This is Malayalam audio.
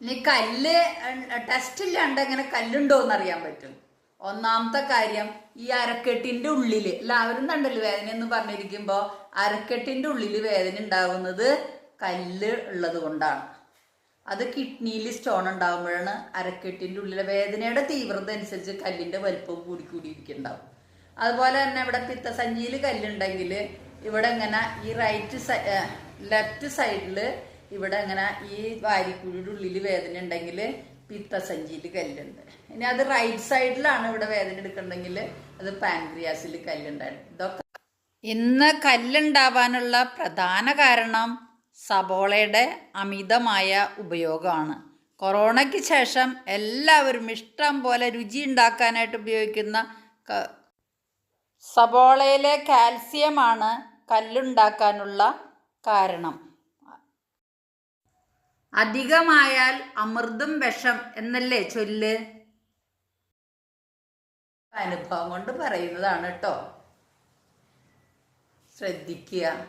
ഇനി കല്ല് ടെസ്റ്റ് ഇല്ലാണ്ട് എങ്ങനെ കല്ലുണ്ടോ എന്ന് അറിയാൻ പറ്റും. ഒന്നാമത്തെ കാര്യം ഈ അരക്കെട്ടിന്റെ ഉള്ളിൽ എല്ലാവരും കണ്ടല്ലോ വേദന എന്ന് പറഞ്ഞിരിക്കുമ്പോ അരക്കെട്ടിന്റെ ഉള്ളിൽ വേദന ഉണ്ടാകുന്നത് കല്ല് ഉള്ളത് കൊണ്ടാണ്. അത് കിഡ്നിയിൽ സ്റ്റോൺ ഉണ്ടാകുമ്പോഴാണ് അരക്കെട്ടിന്റെ ഉള്ളിലെ വേദനയുടെ തീവ്രത അനുസരിച്ച് കല്ലിന്റെ വലിപ്പം കൂടി കൂടി ഇരിക്കുന്നുണ്ടാവും അതുപോലെ തന്നെ ഇവിടെ പിത്തസഞ്ചിയിൽ കല്ലുണ്ടെങ്കിൽ ഇവിടെ ഇങ്ങനെ ഈ റൈറ്റ് സൈ ലെഫ്റ്റ് സൈഡിൽ ഇവിടെ അങ്ങനെ ഈ വാരിക്കുഴിയുടെ ഉള്ളിൽ വേദന ഉണ്ടെങ്കിൽ പിത്തസഞ്ചിയിൽ കല്ലുണ്ട്. ഇനി അത് റൈറ്റ് സൈഡിലാണ് ഇവിടെ വേദന എടുക്കണ്ടെങ്കിൽ അത് പാൻക്രിയാസിൽ കല്ലുണ്ടായിരുന്നു ഇതൊക്കെ ഇന്ന് കല്ലുണ്ടാവാനുള്ള പ്രധാന കാരണം സബോളയുടെ അമിതമായ ഉപയോഗമാണ്. കൊറോണയ്ക്ക് ശേഷം എല്ലാവരും ഇഷ്ടം പോലെ രുചി ഉണ്ടാക്കാനായിട്ട് ഉപയോഗിക്കുന്ന സബോളയിലെ കാൽസ്യമാണ് കല്ലുണ്ടാക്കാനുള്ള കാരണം. അധികമായാൽ അമൃതും വിഷം എന്നല്ലേ ചൊല്ല്? അനുഭവം കൊണ്ട് പറയുന്നതാണ് കേട്ടോ. ശ്രദ്ധിക്കുക.